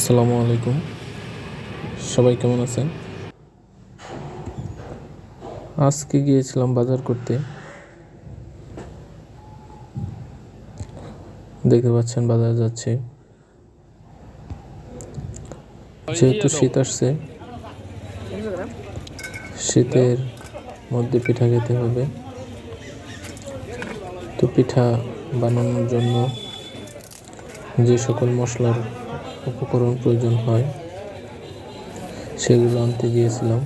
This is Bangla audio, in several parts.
আসসালামু আলাইকুম। সবাই কেমন আছেন? আজকে গিয়েছিলাম বাজার করতে। দেখতে পাচ্ছেন বাজার যাচ্ছে। যেহেতু শীত আসছে, শীতের মধ্যে পিঠা খেতে হবে। তো পিঠা বানানোর জন্য যে সকল মশলার উপকরণ প্রয়োজন হয়, সেগুলো আনতে গিয়েছিলাম।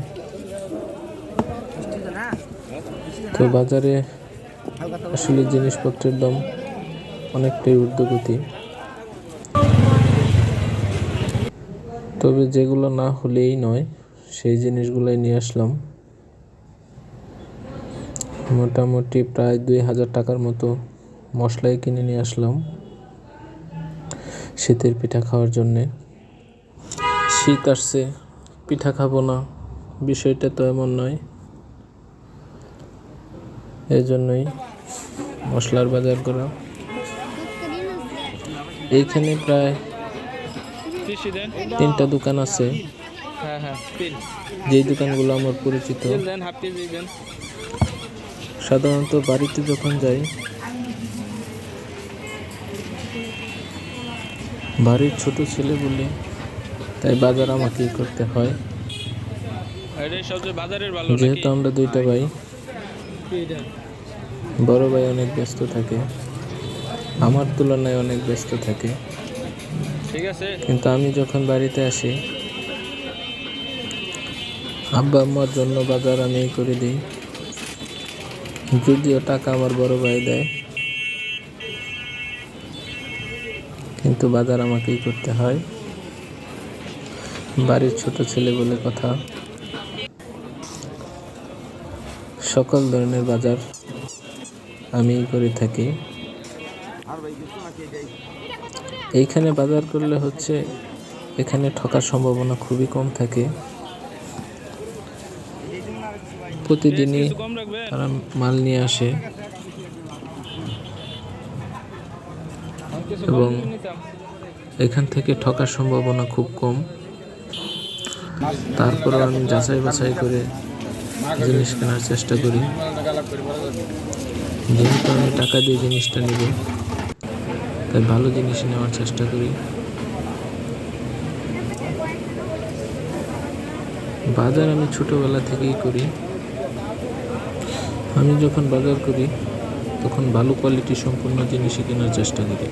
তো বাজারে আসলে জিনিসপত্রের দাম অনেকটাই ঊর্ধ্বগতি। তবে যেগুলো না হলেই নয়, সেই জিনিসগুলোই নিয়ে আসলাম। মোটামুটি প্রায় দুই হাজার টাকার মতো মশলাই কিনে নিয়ে আসলাম। শীতের পিঠা খাওয়ার জন্যে। শীত আসছে পিঠা খাব না বিষয়টা তো এমন নয়। এই জন্যই মশলার বাজার করা। এইখানে প্রায় তিনটা দোকান আছে। হ্যাঁ হ্যাঁ যেই দোকানগুলো আমার পরিচিত। সাধারণত বাড়িতে যখন যাই বাড়ির ছোট ছেলে বলে তাই বাজার আমাকেই করতে হয়। বাজারের যেহেতু আমরা দুইটা ভাই বড় ভাই অনেক ব্যস্ত থাকে আমার তুলনায় অনেক ব্যস্ত থাকে। ঠিক আছে। কিন্তু আমি যখন বাড়িতে আসি আব্বা আম্মার জন্য বাজার আমিই করে দিই। যদিও টাকা আমার বড় ভাই দেয় কিন্তু বাজার আমাকেই করতে হয়। বাড়ির ছোট ছেলে বলে কথা। সকল ধরনের বাজার আমিই করে থাকি। এইখানে বাজার করলে হচ্ছে এখানে ঠকার সম্ভাবনা খুবই কম থাকে। প্রতিদিনই তারা মাল নিয়ে আসে। এবং এখান থেকে ঠকার সম্ভাবনা খুব কম। তারপরেও আমি যাচাই বাছাই করে জিনিস কেনার চেষ্টা করি। যেহেতু আমি টাকা দিয়ে জিনিসটা নিব, তাই ভালো জিনিস নেওয়ার চেষ্টা করি। বাজার আমি ছোটবেলা থেকেই করি। আমি যখন বাজার করি, তখন ভালো কোয়ালিটি সম্পূর্ণ জিনিসই কেনার চেষ্টা করি।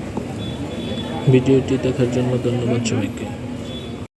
ভিডিওটি দেখার জন্য ধন্যবাদ সবাইকে।